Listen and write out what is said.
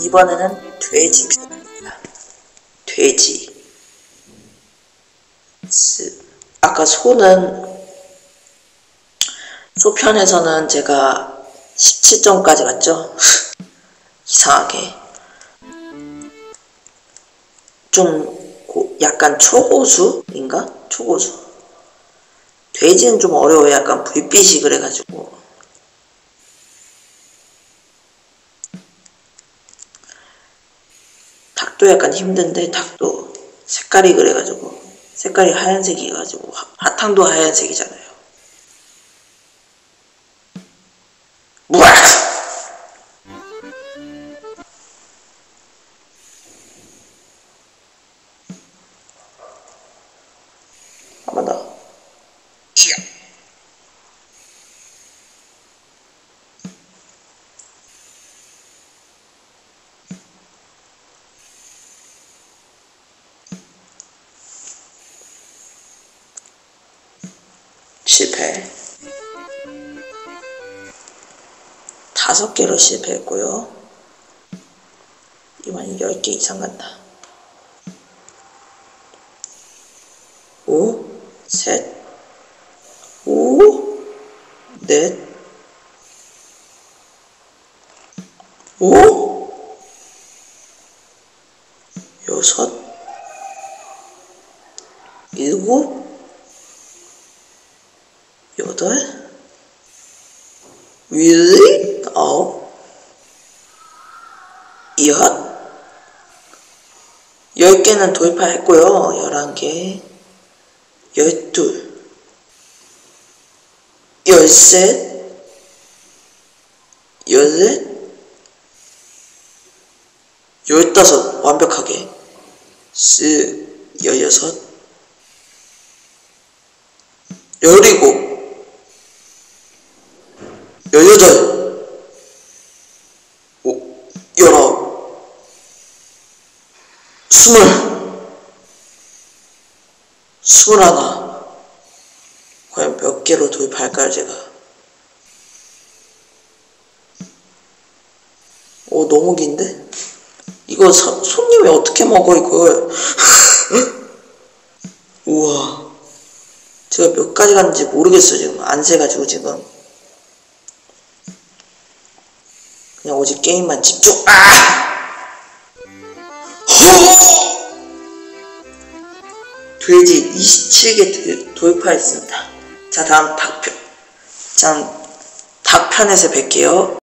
이번에는 돼지 편입니다. 돼지. 스. 아까 소는 소 편에서는 제가 17점까지 갔죠. 이상하게. 좀 고, 약간 초고수인가? 초고수. 돼지는 좀 어려워요. 약간 불빛이 그래가지고. 닭도 약간 힘든데 닭도 색깔이 그래가지고 색깔이 하얀색이가지고 화탕도 하얀색이잖아 실패. 다섯 개로 실패했고요. 이번엔 열개 이상 간다. 오, 셋, 오, 넷, 오, 여섯, 일곱, 여덟, really? 아홉, 열, 열 개는 돌파했고요. 열한 개, 열둘, 열셋, 열넷, 열다섯. 완벽하게, 스, 열여섯, 열일곱, 열여덟, 오, 열아홉, 스물, 스물하나. 과연 몇 개로 도입할까요, 제가? 오, 너무 긴데? 이거 사, 손님이 어떻게 먹어, 이걸? 우와. 제가 몇 가지 갔는지 모르겠어요, 지금. 안 세가지고, 지금. 그냥 오직 게임만 집중. 아! 허! 돼지 27개 도입하였습니다. 자, 다음 닭편. 자, 닭편에서 뵐게요.